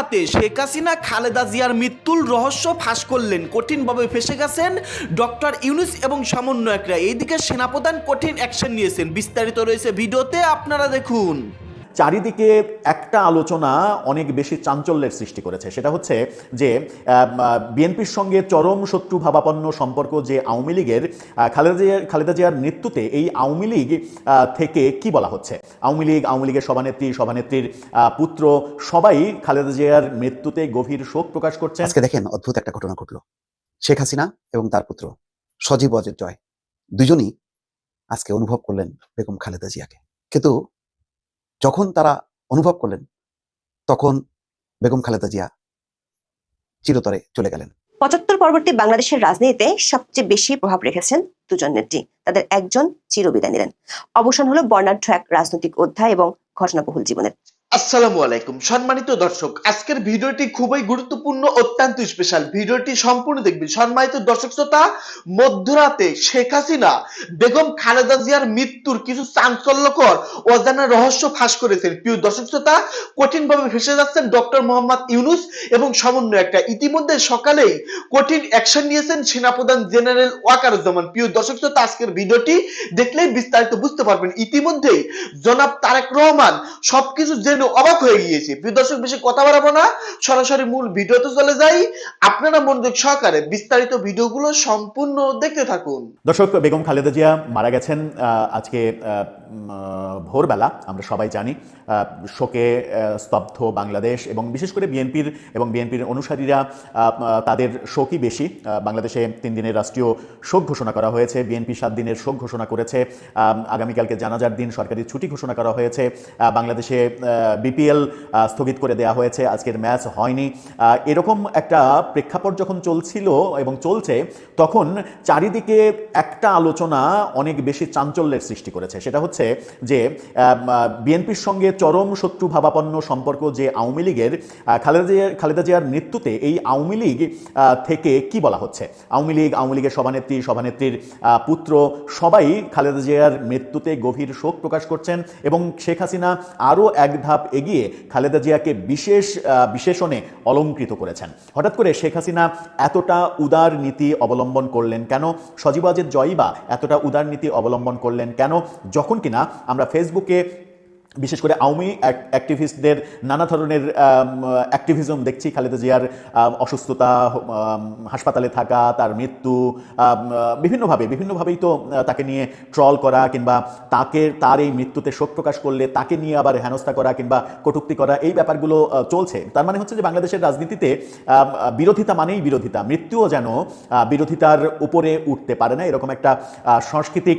মধ্যরাতে শেখ হাসিনা, খালেদা জিয়ার মৃত্যুর রহস্য ফাঁস করলেন। কঠিনভাবে ফেসে গেছেন ডক্টর ইউনুস এবং সমন্বয়করা। এইদিকে সেনাপ্রধান কঠিন অ্যাকশন নিয়েছেন। বিস্তারিত রয়েছে ভিডিওতে, আপনারা দেখুন। চারিদিকে একটা আলোচনা অনেক বেশি চাঞ্চল্যের সৃষ্টি করেছে। সেটা হচ্ছে যে বিএনপির সঙ্গে চরম শত্রু ভাবাপন্ন সম্পর্ক যে আওয়ামী লীগের খালেদা খালেদা জিয়ার মৃত্যুতে এই আওয়ামী লীগ থেকে কি বলা হচ্ছে? আওয়ামী লীগ, আওয়ামী লীগের সভানেত্রী, সভানেত্রীর পুত্র, সবাই খালেদা জিয়ার মৃত্যুতে গভীর শোক প্রকাশ করছে আজকে দেখেন, অদ্ভুত একটা ঘটনা ঘটলো। শেখ হাসিনা এবং তার পুত্র, সজীব অজিত জয়, দুজনই আজকে অনুভব করলেন বেগম খালেদা জিয়াকে। কিন্তু যখন তারা অনুভব করলেন, তখন বেগম খালেদা জিয়া চিরতরে চলে গেলেন। পঁচাত্তর পরবর্তী বাংলাদেশের রাজনীতিতে সবচেয়ে বেশি প্রভাব রেখেছেন দুজন নেত্রী। তাদের একজন চিরবিদায় নিলেন। অবসান হলো বর্ণাঢ্য এক রাজনৈতিক অধ্যায় এবং ঘটনাবহুল জীবনের। আসসালামু আলাইকুম। সম্মানিত দর্শক, আজকের ভিডিওটি খুবই গুরুত্বপূর্ণ, অত্যন্ত স্পেশাল ভিডিওটি সম্পূর্ণ দেখবেন। সম্মানিত দর্শক শ্রোতা, মধ্যরাতে শেখ হাসিনা, বেগম খালেদা জিয়ার মৃত্যুর কিছু চাঞ্চল্যকর, অজানা রহস্য ফাঁস করেছেন। প্রিয় দর্শক শ্রোতা, কঠিনভাবে ফেসে যাচ্ছেন ডক্টর মোহাম্মদ ইউনুস এবং সমন্বয়করা ইতিমধ্যে সকালেই কঠিন অ্যাকশন নিয়েছেন সেনাপ্রধান জেনারেল ওয়াকারুজ্জামান। প্রিয় দর্শক শ্রোতা, আজকের ভিডিওটি দেখলেই বিস্তারিত বুঝতে পারবেন। ইতিমধ্যেই জনাব তারেক রহমান সবকিছু জেনে অবাক হয়ে গিয়েছে। প্রিয় দর্শক, বেশি কথা বাড়াবো না। সরাসরি মূল ভিডিওতে চলে যাই। আপনারা মনোযোগ সহকারে বিস্তারিত ভিডিওগুলো সম্পূর্ণ দেখতে থাকুন। দর্শক, বেগম খালেদা জিয়া মারা গেছেন আজকে ভোরবেলা, আমরা সবাই জানি শোকে স্তব্ধ বাংলাদেশ এবং বিশেষ করে বিএনপির এবং বিএনপির অনুসারীরা তাদের শোকই বেশি। বাংলাদেশে তিন দিনের রাষ্ট্রীয় শোক ঘোষণা করা হয়েছে, বিএনপি সাত দিনের শোক ঘোষণা করেছে আগামীকালকে জানাজার দিন সরকারি ছুটি ঘোষণা করা হয়েছে বাংলাদেশে বিপিএল স্থগিত করে দেওয়া হয়েছে। আজকের ম্যাচ হয়নি। এরকম একটা প্রেক্ষাপট যখন চলছিল এবং চলছে, তখন চারিদিকে একটা আলোচনা অনেক বেশি চাঞ্চল্যের সৃষ্টি করেছে। সেটা হচ্ছে যে বিএনপির সঙ্গে চরম শত্রু ভাবাপন্ন সম্পর্ক যে আওয়ামী লীগের খালেদা জিয়ার খালেদা জিয়ার মৃত্যুতে এই আওয়ামী লীগ থেকে কি বলা হচ্ছে? আওয়ামী লীগ, আওয়ামী লীগের সভানেত্রী, সভানেত্রীর পুত্র সবাই খালেদা জিয়ার মৃত্যুতে গভীর শোক প্রকাশ করছেন এবং শেখ হাসিনা আরও এক ধাপ এগিয়ে খালেদা জিয়াকে বিশেষ বিশেষণে অলঙ্কৃত করেছেন। হঠাৎ করে শেখ হাসিনা এতটা উদার নীতি অবলম্বন করলেন কেন? সজীবাজের জয়ীবা এতটা উদার নীতি অবলম্বন করলেন কেন? যখন কিনা আমরা ফেসবুকে বিশেষ করে আওয়ামী অ্যাক্টিভিস্টদের নানা ধরনের অ্যাক্টিভিজম দেখছি। খালেদা জিয়ার অসুস্থতা হাসপাতালে থাকা, তার মৃত্যু বিভিন্নভাবে, বিভিন্নভাবেই তো তাকে নিয়ে ট্রল করা কিংবা তাকে, তার এই মৃত্যুতে শোক প্রকাশ করলে তাকে নিয়ে আবার হেনস্থা করা কিংবা কটূক্তি করা, এই ব্যাপারগুলো চলছে। তার মানে হচ্ছে যে বাংলাদেশের রাজনীতিতে বিরোধিতা মানেই বিরোধিতা। মৃত্যুও যেন বিরোধিতার উপরে উঠতে পারে না, এরকম একটা সাংস্কৃতিক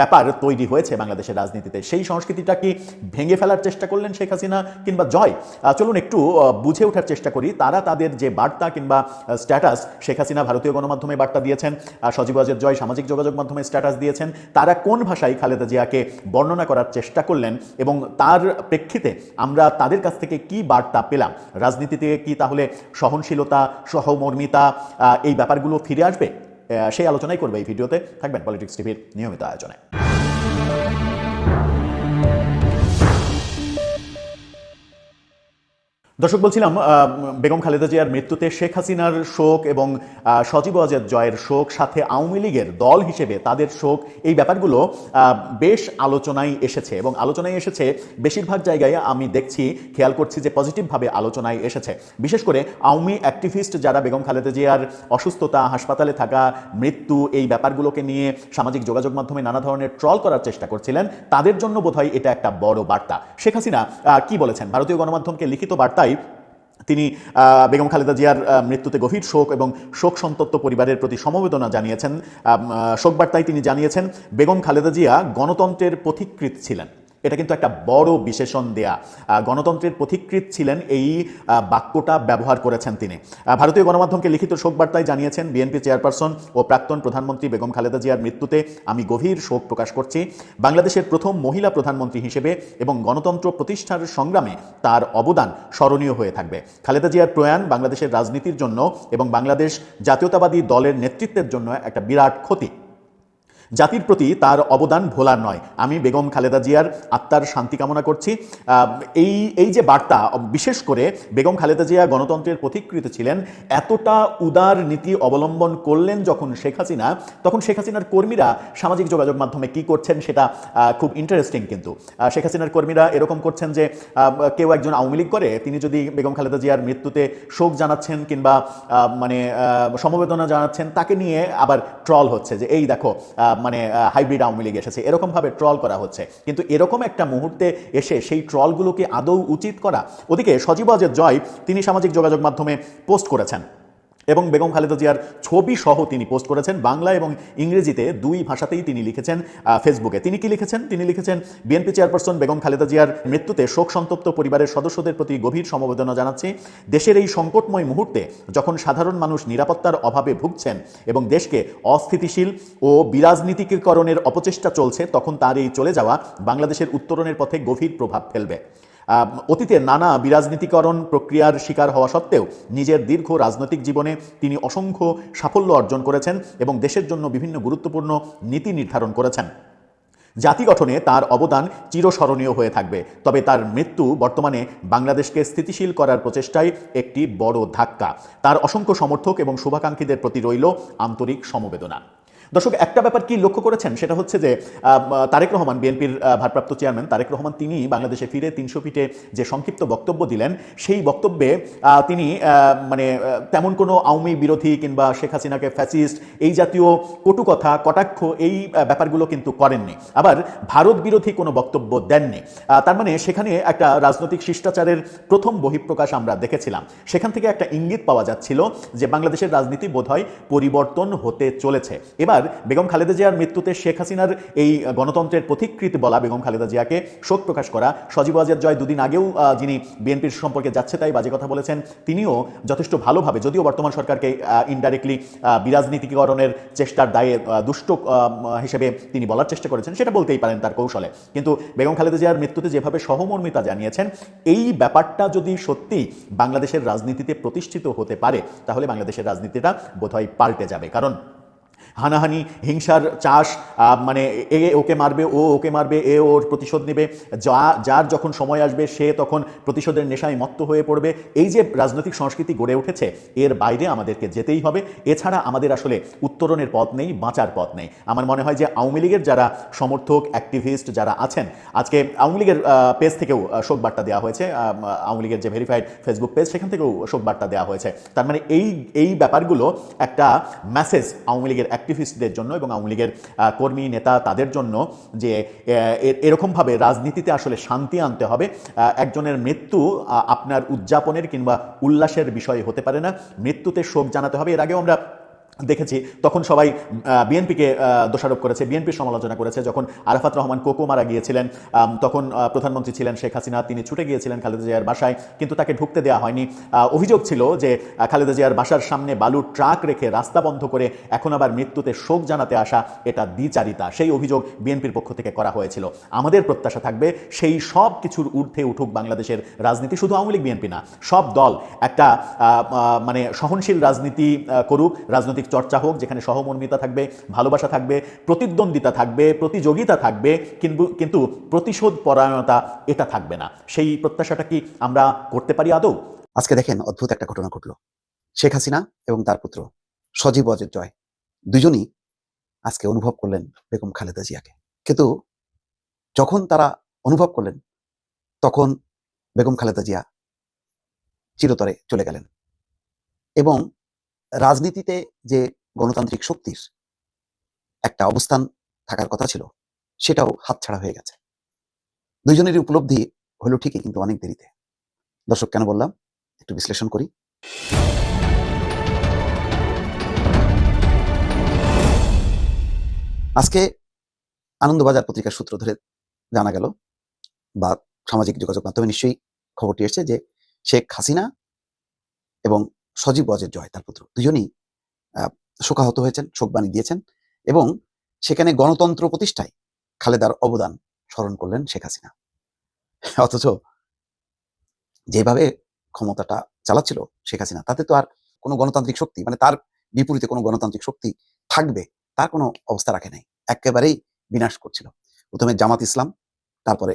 ব্যাপার তৈরি হয়েছে বাংলাদেশের রাজনীতিতে। সেই সংস্কৃতিটা কি ভেঙে ফেলার চেষ্টা করলেন শেখ হাসিনা কিংবা জয় চলুন একটু বুঝে ওঠার চেষ্টা করি। তারা তাদের যে বার্তা কিংবা স্ট্যাটাস শেখ হাসিনা ভারতীয় গণমাধ্যমে বার্তা দিয়েছেন সজীব আজের জয় সামাজিক যোগাযোগ মাধ্যমে স্ট্যাটাস দিয়েছেন। তারা কোন ভাষায় খালেদা জিয়াকে বর্ণনা করার চেষ্টা করলেন এবং তার প্রেক্ষিতে আমরা তাদের কাছ থেকে কি বার্তা পেলাম? রাজনীতিতে কি তাহলে সহনশীলতা, সহমর্মিতা এই ব্যাপারগুলো ফিরে আসবে? সেই আলোচনাই করবে এই ভিডিওতে। থাকবেন পলিটিক্স টিভির নিয়মিত আয়োজনে। দর্শক, বলছিলাম বেগম খালেদা জিয়ার মৃত্যুতে শেখ হাসিনার শোক এবং সজীব আজাদ জয়ের শোক, সাথে আওয়ামী লীগের দল হিসেবে তাদের শোক, এই ব্যাপারগুলো বেশ আলোচনায় এসেছে এবং আলোচনায় এসেছে, বেশিরভাগ জায়গায় আমি দেখছি, খেয়াল করছি যে পজিটিভভাবে আলোচনায় এসেছে। বিশেষ করে আওয়ামী অ্যাক্টিভিস্ট যারা বেগম খালেদা জিয়ার অসুস্থতা, হাসপাতালে থাকা, মৃত্যু, এই ব্যাপারগুলোকে নিয়ে সামাজিক যোগাযোগ মাধ্যমে নানা ধরনের ট্রল করার চেষ্টা করছিলেন, তাদের জন্য বোধহয় এটা একটা বড় বার্তা। শেখ হাসিনা কি বলেছেন? ভারতীয় গণমাধ্যমকে লিখিত বার্তায় তিনি বেগম খালেদা জিয়ার মৃত্যুতে গভীর শোক এবং শোক সন্তপ্ত পরিবারের প্রতি সমবেদনা জানিয়েছেন। শোকবার্তায় তিনি জানিয়েছেন, বেগম খালেদা জিয়া গণতন্ত্রের পথিকৃত ছিলেন। এটা কিন্তু একটা বড় বিশেষণ দেয়া। গণতন্ত্রের পথিকৃত ছিলেন এই বাক্যটা ব্যবহার করেছেন তিনি। ভারতীয় গণমাধ্যমকে লিখিত শোক বার্তায় জানিয়েছেন বিএনপি চেয়ারপারসন ও প্রাক্তন প্রধানমন্ত্রী বেগম খালেদা জিয়ার মৃত্যুতে আমি গভীর শোক প্রকাশ করছি। বাংলাদেশের প্রথম মহিলা প্রধানমন্ত্রী হিসেবে এবং গণতন্ত্র প্রতিষ্ঠার সংগ্রামে তার অবদান স্মরণীয় হয়ে থাকবে। খালেদা জিয়ার প্রয়াণ বাংলাদেশের রাজনীতির জন্য এবং বাংলাদেশ জাতীয়তাবাদী দলের নেতৃত্বের জন্য একটা বিরাট ক্ষতি। জাতির প্রতি তার অবদান ভোলার নয়। আমি বেগম খালেদা জিয়ার আত্মার শান্তি কামনা করছি। এই এই যে বার্তা, বিশেষ করে বেগম খালেদা জিয়া গণতন্ত্রের পথিকৃত ছিলেন, এতটা উদার নীতি অবলম্বন করলেন যখন শেখ হাসিনা, তখন শেখ হাসিনার কর্মীরা সামাজিক যোগাযোগ মাধ্যমে কি করছেন সেটা খুব ইন্টারেস্টিং কিন্তু। শেখ হাসিনার কর্মীরা এরকম করছেন যে কেউ একজন আওয়ামী লীগ করে, তিনি যদি বেগম খালেদা জিয়ার মৃত্যুতে শোক জানাচ্ছেন কিংবা মানে সমবেদনা জানাচ্ছেন, তাকে নিয়ে আবার ট্রল হচ্ছে যে, এই দেখো মানে হাইব্রিড আওয়ামী লীগ এসেছে। এরকমভাবে ট্রল করা হচ্ছে। কিন্তু এরকম একটা মুহূর্তে এসে সেই ট্রলগুলোকে আদৌ উচিত করা? ওদিকে সজীব ওয়াজেদ জয় তিনি সামাজিক যোগাযোগ মাধ্যমে পোস্ট করেছেন। এবং বেগম খালেদা জিয়ার ছবি সহ তিনি পোস্ট করেছেন বাংলা এবং ইংরেজিতে দুই ভাষাতেই তিনি লিখেছেন ফেসবুকে। তিনি কি লিখেছেন? তিনি লিখেছেন, বিএনপি চেয়ারপারসন বেগম খালেদা জিয়ার মৃত্যুতে শোক সন্তপ্ত পরিবারের সদস্যদের প্রতি গভীর সমবেদনা জানাচ্ছি। দেশের এই সংকটময় মুহূর্তে যখন সাধারণ মানুষ নিরাপত্তার অভাবে ভুগছেন এবং দেশকে অস্থিতিশীল ও বিরাজনীতিকীকরণের অপচেষ্টা চলছে, তখন তার এই চলে যাওয়া বাংলাদেশের উত্তরণের পথে গভীর প্রভাব ফেলবে। অতীতে নানা বিরাজনীতিকরণ প্রক্রিয়ার শিকার হওয়া সত্ত্বেও নিজের দীর্ঘ রাজনৈতিক জীবনে তিনি অসংখ্য সাফল্য অর্জন করেছেন এবং দেশের জন্য বিভিন্ন গুরুত্বপূর্ণ নীতি নির্ধারণ করেছেন। জাতি গঠনে তার অবদান চিরস্মরণীয় হয়ে থাকবে, তবে তার মৃত্যু বর্তমানে বাংলাদেশকে স্থিতিশীল করার প্রচেষ্টায় একটি বড় ধাক্কা। তার অসংখ্য সমর্থক এবং শুভাকাঙ্ক্ষীদের প্রতি রইল আন্তরিক সমবেদনা। দর্শক, একটা ব্যাপার কি লক্ষ্য করেছেন? সেটা হচ্ছে যে তারেক রহমান বিএনপির ভারপ্রাপ্ত চেয়ারম্যান তারেক রহমান তিনি বাংলাদেশে ফিরে তিনশো ফিটে যে সংক্ষিপ্ত বক্তব্য দিলেন, সেই বক্তব্যে তিনি মানে তেমন কোনো আওয়ামী বিরোধী কিংবা শেখ হাসিনাকে ফ্যাসিস্ট এই জাতীয় কটু কথা কটাক্ষ, এই ব্যাপারগুলো কিন্তু করেননি। আবার ভারত বিরোধী কোনো বক্তব্য দেননি। তার মানে সেখানে একটা রাজনৈতিক শিষ্টাচারের প্রথম বহিঃপ্রকাশ আমরা দেখেছিলাম। সেখান থেকে একটা ইঙ্গিত পাওয়া যাচ্ছিল যে, বাংলাদেশের রাজনীতি বোধহয় পরিবর্তন হতে চলেছে। এবার বেগম খালেদা জিয়ার মৃত্যুতে শেখ হাসিনার এই গণতন্ত্রের পথিকৃত বলা বেগম খালেদা জিয়াকে শোক প্রকাশ করা। সজীব ওয়াজেদ জয় দুদিন আগেও যিনি বিএনপির সম্পর্কে যাচ্ছে তাই বাজে কথা বলেছেন, তিনিও যথেষ্ট ভালোভাবে, যদিও বর্তমান সরকারকে ইনডাইরেক্টলি বিরাজনীতিকরণের চেষ্টার দায়ে দুষ্ট হিসেবে তিনি বলার চেষ্টা করেছেন, সেটা বলতেই পারেন তার কৌশলে। কিন্তু বেগম খালেদা জিয়ার মৃত্যুতে যেভাবে সহমর্মিতা জানিয়েছেন, এই ব্যাপারটা যদি সত্যি বাংলাদেশের রাজনীতিতে প্রতিষ্ঠিত হতে পারে, তাহলে বাংলাদেশের রাজনীতিটা বোধহয় পাল্টে যাবে। কারণ হানাহানি হিংসার চাষ মানে এ ওকে মারবে ও ওকে মারবে এ ওর প্রতিশোধ নেবে। যা যার যখন সময় আসবে সে তখন প্রতিশোধের নেশায় মত্ত হয়ে পড়বে। এই যে রাজনৈতিক সংস্কৃতি গড়ে উঠেছে এর বাইরে আমাদেরকে যেতেই হবে। এছাড়া আমাদের আসলে উত্তরণের পথ নেই বাঁচার পথ নেই। আমার মনে হয় যে আওয়ামী লীগের যারা সমর্থক অ্যাক্টিভিস্ট যারা আছেন আজকে আওয়ামী লীগের পেজ থেকেও আহ, শোক বার্তা দেওয়া হয়েছে। আওয়ামী লীগের যে ভেরিফাইড ফেসবুক পেজ সেখান থেকেও শোক বার্তা দেওয়া হয়েছে। তার মানে এই এই ব্যাপারগুলো একটা মেসেজ আওয়ামী লীগের অ্যাক্টিভিস্টদের জন্য এবং আওয়ামী লীগের কর্মী নেতা তাদের জন্য যে এরকমভাবে রাজনীতিতে আসলে শান্তি আনতে হবে একজনের মৃত্যু আপনার উদযাপনের কিংবা উল্লাসের বিষয় হতে পারে না। মৃত্যুতে শোক জানাতে হবে। এর আগেও আমরা দেখেছি, তখন সবাই বিএনপিকে দোষারোপ করেছে, বিএনপির সমালোচনা করেছে। যখন আরাফাত রহমান কোকো মারা গিয়েছিলেন তখন প্রধানমন্ত্রী ছিলেন শেখ হাসিনা, তিনি ছুটে গিয়েছিলেন খালেদা জিয়ার বাসায়, কিন্তু তাকে ঢুকতে দেওয়া হয়নি। অভিযোগ ছিল যে খালেদা জিয়ার বাসার সামনে বালুর ট্রাক রেখে রাস্তা বন্ধ করে এখন আবার মৃত্যুতে শোক জানাতে আসা এটা দ্বিচারিতা। সেই অভিযোগ বিএনপির পক্ষ থেকে করা হয়েছিল। আমাদের প্রত্যাশা থাকবে সেই সব কিছুর ঊর্ধ্বে উঠুক বাংলাদেশের রাজনীতি, শুধু আওয়ামী লীগ, বিএনপি না, সব দল একটা মানে সহনশীল রাজনীতি করুক, রাজনৈতিক চর্চা হোক, যেখানে সহমর্মিতা থাকবে, ভালোবাসা থাকবে, প্রতিদ্বন্দ্বিতা থাকবে, প্রতিযোগিতা থাকবে, কিন্তু কিন্তু প্রতিশোধ পরায়ণতা এটা থাকবে না। সেই প্রত্যাশাটা কি আমরা করতে পারি আদৌ? আজকে দেখেন অদ্ভুত একটা ঘটনা ঘটলো। শেখ হাসিনা এবং তার পুত্র সজীব অজের জয় দুজনই আজকে অনুভব করলেন বেগম খালেদা জিয়াকে। কিন্তু যখন তারা অনুভব করলেন, তখন বেগম খালেদা জিয়া চিরতরে চলে গেলেন। এবং রাজনীতিতে যে গণতান্ত্রিক শক্তির একটা অবস্থান থাকার কথা ছিল, সেটাও হাতছাড়া হয়ে গেছে। দুইজনেরই উপলব্ধি হলো ঠিকই, কিন্তু অনেক দেরিতে। দর্শক, কেন বললাম? একটু বিশ্লেষণ করি। আজকে আনন্দবাজার পত্রিকার সূত্র ধরে জানা গেল, বা সামাজিক যোগাযোগ মাধ্যমে নিশ্চয়ই খবরটি এসেছে, যে শেখ হাসিনা এবং সজীব ওয়াজের জয় তার পুত্র। দুজনই শোকাহত হয়েছেন, শোকবাণী দিয়েছেন এবং সেখানে গণতন্ত্র প্রতিষ্ঠায় খালেদার অবদান স্মরণ করলেন শেখ হাসিনা। অথচ যেভাবে ক্ষমতাটা চালাচ্ছিল শেখ হাসিনা, তাতে তো আর কোনো গণতান্ত্রিক শক্তি মানে তার বিপরীতে কোনো গণতান্ত্রিক শক্তি থাকবে, তার কোনো অবস্থা রাখে নাই। একেবারেই বিনাশ করছিল। প্রথমে জামাত ইসলাম, তারপরে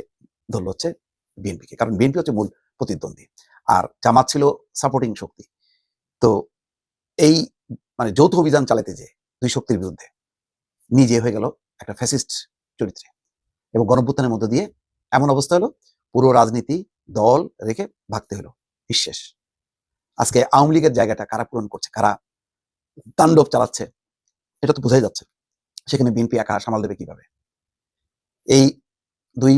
ধরল হচ্ছে বিএনপিকে, কারণ বিএনপি হচ্ছে মূল প্রতিদ্বন্দ্বী। আর জামাত ছিল সাপোর্টিং শক্তি। তো এই মানে যৌথ অভিযান চালাতে যে দুই শক্তির বিরুদ্ধে, নিজে হয়ে গেল একটা ফ্যাসিস্ট চরিত্রে। এবং গণভ্যুত্থানের মধ্য দিয়ে এমন অবস্থা হলো, পুরো রাজনীতি, দল রেখে ভাগতে হলো, নিঃশেষ। আজকে আওয়ামী লীগের জায়গাটা কারা পূরণ করছে, কারা তাণ্ডব চালাচ্ছে, এটা তো বোঝাই যাচ্ছে সেখানে বিএনপি একা সামাল দেবে কীভাবে? এই দুই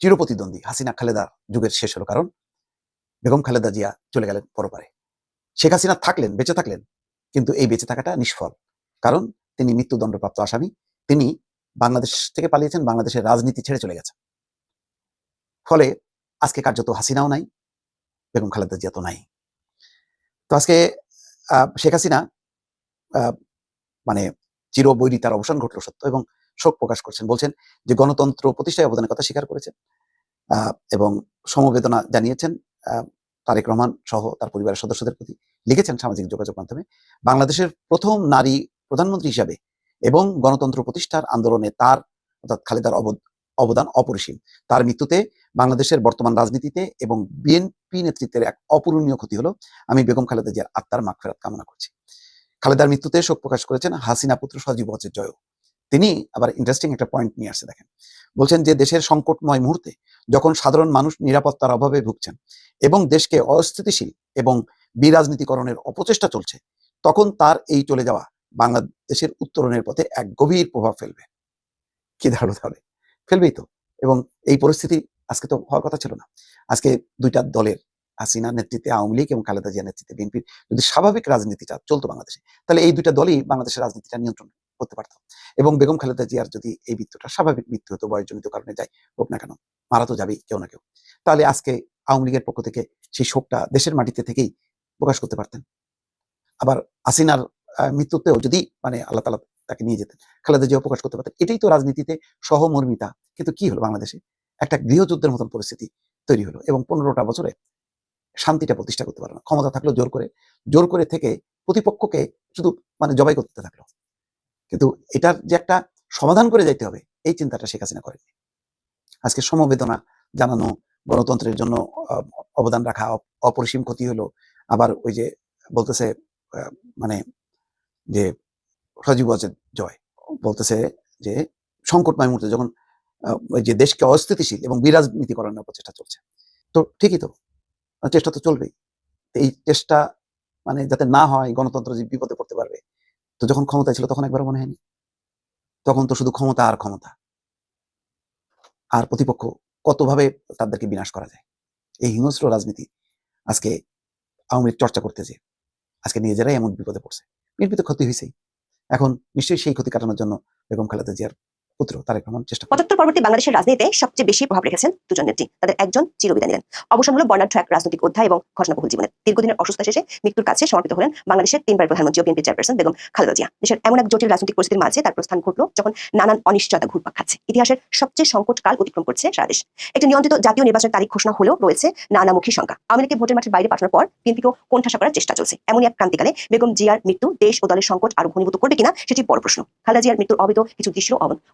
চিরপ্রতিদ্বন্দ্বী, হাসিনা, খালেদা যুগের শেষ হলো কারণ বেগম খালেদা জিয়া চলে গেলেন পরপারে। শেখ হাসিনা থাকলেন, বেঁচে থাকলেন, কিন্তু এই বেঁচে থাকাটা নিষ্ফল। কারণ তিনি মৃত্যুদণ্ডপ্রাপ্ত আসামি, তিনি বাংলাদেশ থেকে পালিয়েছেন, বাংলাদেশের রাজনীতি ছেড়ে চলে গেছেন। ফলে আজকে কার্যত হাসিনাও নাই, বেগম খালেদা জিয়া তো নাই। তো আজকে শেখ হাসিনা মানে চির বৈরী তার অবসান ঘটল সত্য এবং শোক প্রকাশ করছেন। বলছেন যে গণতন্ত্র প্রতিষ্ঠায় অবদানের কথা স্বীকার করেছেন এবং সমবেদনা জানিয়েছেন তারেক রহমান সহ তার পরিবারের সদস্যদের প্রতি লিখেছেন সামাজিক যোগাযোগ মাধ্যমে। বাংলাদেশের প্রথম নারী প্রধানমন্ত্রী হিসাবে এবং গণতন্ত্র প্রতিষ্ঠার আন্দোলনে তার, অর্থাৎ খালেদার অবদ- অবদান অপরিসীম। তার মৃত্যুতে বাংলাদেশের বর্তমান রাজনীতিতে এবং বিএনপি নেতৃত্বের এক অপূরণীয় ক্ষতি হলো, আমি বেগম খালেদা জিয়ার আত্মার মাগফেরাত কামনা করছি। খালেদার মৃত্যুতে শোক প্রকাশ করেছেন হাসিনা পুত্র সজীব হজের জয় তিনি আবার ইন্টারেস্টিং একটা পয়েন্ট নিয়ে আসছে, দেখেন। বলছেন যে, দেশের সংকটময় মুহূর্তে যখন সাধারণ মানুষ নিরাপত্তার অভাবে ভুগছেন এবং দেশকে অস্থিতিশীল এবং বিরাজনীতিকরণের অপচেষ্টা চলছে, তখন তার এই চলে যাওয়া বাংলাদেশের উত্তরণের পথে এক গভীর প্রভাব ফেলবে। কি দাঁড়াল তাহলে? ফেলবেই তো। এবং এই পরিস্থিতি আজকে তো হওয়ার কথা ছিল না। আজকে দুইটা দলের হাসিনা নেতৃত্বে আওয়ামী লীগ এবং খালেদা জিয়া নেতৃত্বে বিএনপির যদি স্বাভাবিক রাজনীতিটা চলতো বাংলাদেশে, তাহলে এই দুইটা দলই বাংলাদেশের রাজনীতিটা নিয়ন্ত্রণ করতে পারত এবং বেগম খালেদা জিয়ার যদি এই মৃত্যুটা স্বাভাবিক মৃত্যু হতো বয়সজনিত কারণে যায় হোক না কেন মারা তো যাবেই কেউ না কেউ তাহলে আজকে আওয়ামী লীগের পক্ষ থেকে সেই শোকটা দেশের মাটিতে থেকেই প্রকাশ করতে পারতেন। আবার হাসিনার আহ, মৃত্যুতেও যদি মানে আল্লাহ তালা তাকে নিয়ে যেতেন খালেদা জিয়াও প্রকাশ করতে পারতেন। এটাই তো রাজনীতিতে সহমর্মিতা। কিন্তু কি হলো বাংলাদেশে? একটা গৃহযুদ্ধের মতন পরিস্থিতি তৈরি হলো এবং পনেরোটা বছরে শান্তিটা প্রতিষ্ঠা করতে পারল না। ক্ষমতা থাকল জোর করে জোর করে থেকে প্রতিপক্ষকে শুধু মানে জবাই করতে থাকল। কিন্তু এটার যে একটা সমাধান করে যাইতে হবে, এই চিন্তাটা শেখ হাসিনা করেনি আজকে সমবেদনা জানানো, গণতন্ত্রের জন্য অবদান রাখা অপরিসীম ক্ষতি হলো, আবার ওই যে বলতেছে মানে যে সজীব জয়, বলতেছে যে সংকটময় মুহূর্তে যখন ওই যে দেশকে অস্থিতিশীল এবং বিরাজনীতিকরণের প্রচেষ্টা চলছে। তো ঠিকই তো, চেষ্টা তো চলবেই। এই চেষ্টা মানে যাতে না হয়, গণতন্ত্র যে বিপদে পড়তে পারবে তো যখন ক্ষমতায় ছিল তখন একবার মনে হয়নি। তখন তো শুধু ক্ষমতা আর ক্ষমতা। আর প্রতিপক্ষ কতভাবে তাদেরকে বিনাশ করা যায়? এই হিংস্র রাজনীতি আজকে আওয়ামী লীগ চর্চা করতেছে। আজকে নিজেরাই এমন বিপদে পড়ছে। বিএনপি তো ক্ষতি হয়েছেই এখন নিশ্চয়ই সেই ক্ষতি কাটানোর জন্য বেগম খালেদা জিয়ার পুত্র তারেক রহমান চেষ্টা পঁচাত্তর পরবর্তী বাংলাদেশের রাজনীতিতে সবচেয়ে বেশি প্রভাব রেখেছেন দুজন নেত্রী তাদের একজন চিরবিদায় নিলেন। অবসান হলো বর্ণাঢ্য রাজনৈতিক অধ্যায় এবং ঘটনাবহুল জীবনের। দীর্ঘদিনের অসুস্থতা শেষে মৃত্যুর কাছে সমর্পিত হলেন বাংলাদেশের তিনবার প্রধানমন্ত্রী বিএনপি চেয়ারপারসন বেগম খালেদা জিয়া। দেশের এমন এক জটিল রাজনৈতিক পরিস্থিতির মাঝে তার প্রস্থান ঘটলো যখন নানান অনিশ্চয়তা ঘুরপাক খাচ্ছে। ইতিহাসের সবচেয়ে সংকট কাল অতিক্রম করছে সারা দেশ। একটি নিয়ন্ত্রিত জাতীয় নির্বাচনের তারিখ ঘোষণা হলেও রয়েছে নানামুখী শঙ্কা আওয়ামী ভোটের মাঠের বাইরে পাঠানোর পর বিএনপিকেও কোণঠাসা করার চেষ্টা চলছে। এমনই এক ক্রান্তিকালে বেগম জিয়ার মৃত্যু দেশ ও দলের সংকট আরও ঘনীভূত করবে কিনা সেটি বড় প্রশ্ন। খালেদা জিয়ার মৃত্যুর অবৈধ কিছু দৃশ্য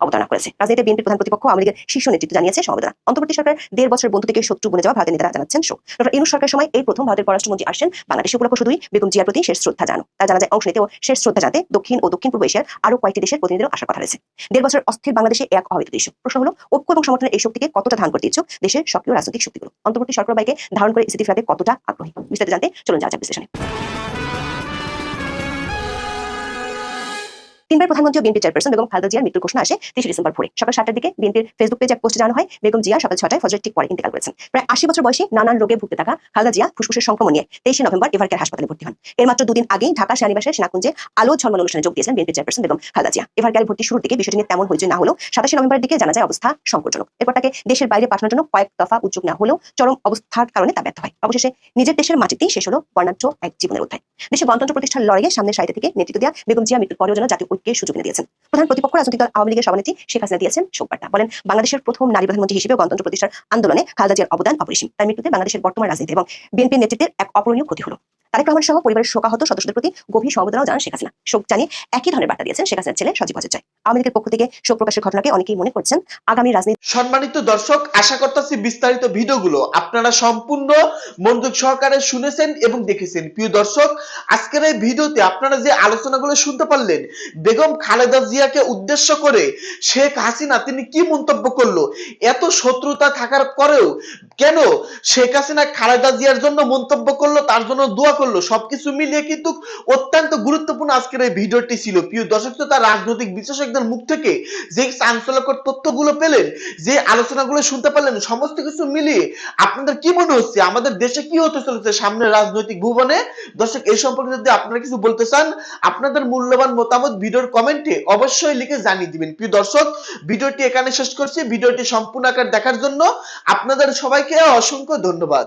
অবতারণা করেছে। রাজনীতিতে বিএনপির প্রধান প্রতিপক্ষ আওয়ামী লীগের শীর্ষ নেতৃত্ব জানিয়েছে সমবেদনা অন্তর্বর্তী সরকার দেড় বছর বন্ধু থেকে শত্রু বনে যাওয়া ভারতের নেতারা জানাচ্ছেন শোক। ডক্টর ইনুস সরকারের সময় এই প্রথম ভারতের পররাষ্ট্রমন্ত্রী আসছেন বাংলাদেশ উপলক্ষ শুধুই বেগম জিয়ার প্রতি শেষ শ্রদ্ধা জানো তার জানা যায় অংশ নিতে ও শেষ শ্রদ্ধা জানাতে দক্ষিণ ও দক্ষিণ পূর্ব এশিয়ার আরও কয়েকটি দেশের প্রতিনিধিরা আসার কথা রয়েছে। দেড় বছর অস্থির বাংলাদেশে এক অবৈধ দৃশ্য। প্রশ্ন হলো, ঐক্য এবং সমর্থনের এই শক্তিকে কতটা ধারণ করতে ইচ্ছুক দেশের সক্রিয় রাজনৈতিক শক্তিগুলো? অন্তর্বর্তী সরকার বাইকে ধারণ করে স্থিতি ফেরাতে কতটা আগ্রহী? বিস্তারিত জানতে চলুন যাওয়া যাক বিশ্লেষণে। তিনবার প্রধানমন্ত্রী বিএনপি চেয়ারপারসন বেগম খালেদা জিয়ার মৃত্যুর ঘোষণা আসে তিরিশে ডিসেম্বর ভোরে। সকাল সাতটার দিকে বিএনপির ফেসবুক পেজে এক পোস্টে জানানো হয়, বেগম জিয়া সকাল ছটায় ফজরের ঠিক পরে ইন্তেকাল করেছেন। প্রায় আশি বছর বয়সে নানান রোগে ভুগতে থাকা খালেদা জিয়া ফুসফুসের সংক্রমণ নিয়ে তেইশে নভেম্বর এভারকেয়ার হাসপাতালে ভর্তি হন। এর মাত্র দুদিন আগেই ঢাকা সেনানিবাসের সেনাকুঞ্জে আলো ঝলমল অনুষ্ঠানে যোগ দিয়েছেন BNP chairperson Begum Khaleda Zia. Evercare ভর্তি শুরুর দিকে বিষয়টি নিয়ে তেমন হইচই না হলেও সাতাশে নভেম্বরের দিকে জানা যায় অবস্থা সংকটজনক। এরপর তাকে দেশের বাইরে পাঠানোর জন্য কয়েক দফা উদ্যোগ না হলেও চরম অবস্থার কারণে তা ব্যর্থ হয়। অবশেষে নিজের দেশের মাটিতেই শেষ হলো বর্ণাঢ্য এক জীবনের অধ্যায়। দেশে গণতন্ত্র প্রতিষ্ঠার লড়াইয়ে সামনের সারিতে থেকে নেতৃত্ব দেওয়া বেগম জিয়া মৃত্যুর পরেও যেন জাতীয় ঐক্যের সুযোগ এনে দিয়েছেন। প্রধান প্রতিপক্ষ রাজনৈতিক দল আওয়ামী লীগের সভানেত্রী শেখ হাসিনা দিয়েছেন শোকবার্তা। বলেন, বাংলাদেশের প্রথম নারী প্রধানমন্ত্রী হিসেবে গণতন্ত্র প্রতিষ্ঠার আন্দোলনে খালেদা জিয়ার অবদান অপরিসীম। তার মৃত্যুতে বাংলাদেশের বর্তমান রাজনীতি এবং বিএনপির নেতৃত্বের এক অপূরণীয় ক্ষতি হলো। তারেক রহমান সহ পরিবারের শোকাহত সদস্যদের প্রতি গভীর সমবেদনাও জানান শেখ হাসিনা। শোক জানিয়ে একই ধরনের বার্তা দিয়েছেন শেখ হাসিনার ছেলে সজীব অজয় জয় আওয়ামী লীগের পক্ষ থেকে শোক প্রকাশের ঘটনাকে অনেকেই মনে করছেন আগামী রাজনীতি সম্মানিত দর্শক, আশা করতেছি বিস্তারিত ভিডিওগুলো আপনারা সম্পূর্ণ মনোযোগ সহকারে শুনেছেন এবং দেখেছেন। প্রিয় দর্শক, আজকের এই ভিডিওতে আপনারা যে আলোচনাগুলো শুনতে পারলেন, বেগম খালেদা জিয়াকে উদ্দেশ্য করে শেখ হাসিনা তিনি কি মন্তব্য করল, এত শত্রুতা থাকার পরেও কেন শেখ হাসিনা খালেদা জিয়ার জন্য মন্তব্য করল, তার জন্য দোয়া করল, সবকিছু মিলিয়ে কিন্তু অত্যন্ত গুরুত্বপূর্ণ আজকের এই ভিডিওটি ছিল। প্রিয় দর্শক তো তার রাজনৈতিক বিশেষজ্ঞদের মুখ থেকে যে চাঞ্চল্যকর তথ্যগুলো পেলেন, যে আলোচনাগুলো শুনতে পারলেন, সমস্ত কিছু মিলিয়ে আপনাদের কি মনে হচ্ছে? আমাদের দেশে কি হতে চলেছে সামনে রাজনৈতিক ভুবনে? দর্শক এই সম্পর্কে যদি আপনারা কিছু বলতে চান, আপনাদের মূল্যবান মতামত ভিডিওর কমেন্টে অবশ্যই লিখে জানিয়ে দিবেন। প্রিয় দর্শক, ভিডিওটি এখানে শেষ করছি। ভিডিওটি সম্পূর্ণ আকার দেখার জন্য আপনাদের সবাইকে অসংখ্য ধন্যবাদ।